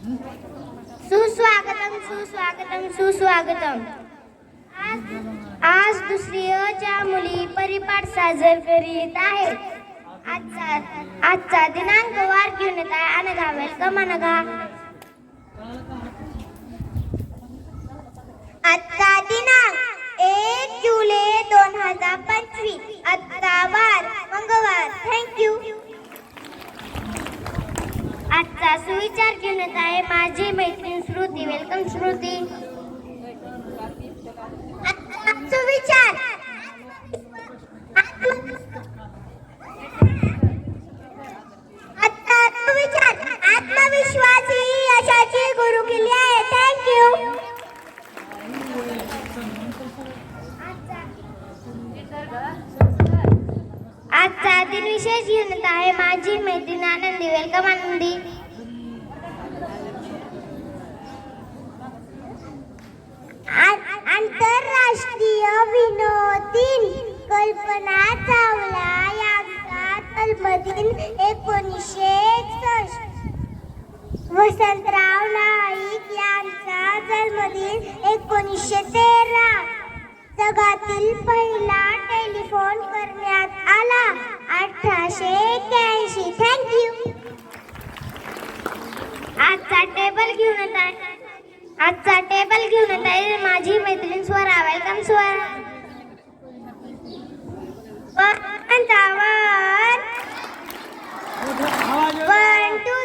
सुस्वागतम सुस्वागतम सुस्वागतम. आज दुसरी अच्या मुली परिपाठ साजर करीत आहेत आजचा आजचा दिनांक वार घेऊन येत आहे. अनघा वेलकम अनघा आजचा दिनांक एक जुलै दोन हजार पंचवीस आजचा वार मंगळवार थँक्यू विचार घेऊन येत आहे. माझी मैत्रीण श्रुती वेलकम श्रुती. आजचा आत्मविश्वास ही यशाची गुरु केली आहे थँक्यू आजचा दिन विशेष घेऊन येत आहे. माझी मैत्रीण आनंदी वेलकम आनंदी. दिन कल्पना चावला यांचा जन्मदिन एकोणीसशे एकसष्ट. वसंतराव नाईक यांचा जन्मदिन एकोणीसशे तेरा. जगातील पहिला टेलिफोन करण्यात आला. अठराशे एक्याऐंशी थँक्यू आजचा टेबल घेऊन येत आहे. आजचा टेबल घेऊन येत आहे. माझी मैत्रीण Swara welcome Swara one two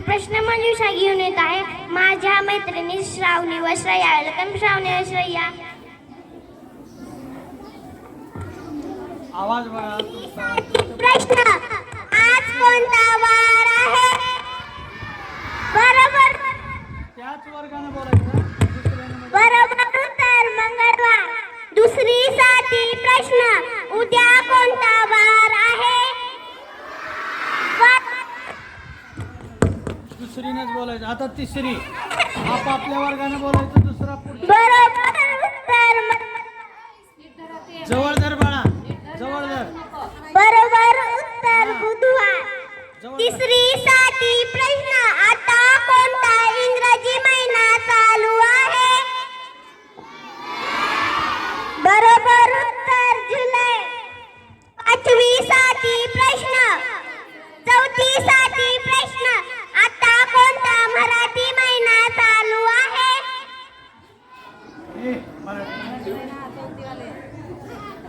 प्रश्न मंजुषा घेऊन येत आहे. माझ्या मैत्रिणी श्रावणी व श्रेया. वेलकम श्रावणी व श्रेया. आवाज बघा. प्रश्न आज कोणता दुसरीनेच बोलायचं. आता तिसरी. आपापल्या वर्गाने बोलायचं दुसरा पुढचा. बरोबर उत्तर म- जवळ धर बाळा. जवळ धर बरोबर उत्तर बुधवार. तिसरी साठी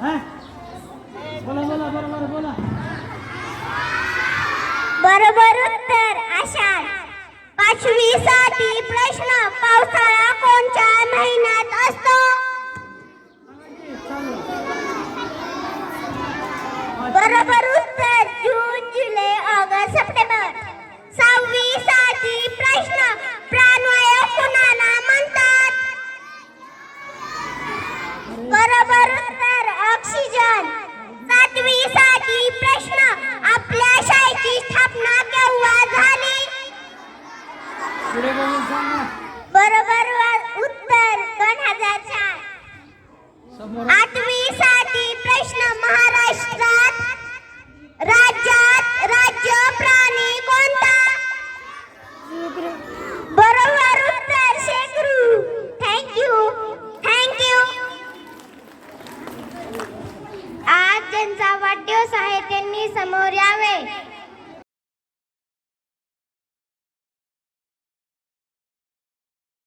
हा? बोला बोला बरोबर बोला बरोबर उत्तर आषाढ पाचवी साठी प्रश्न बरोबर उत्तर दोन हजार चार. आठवी साठी प्रश्न महाराष्ट्रात.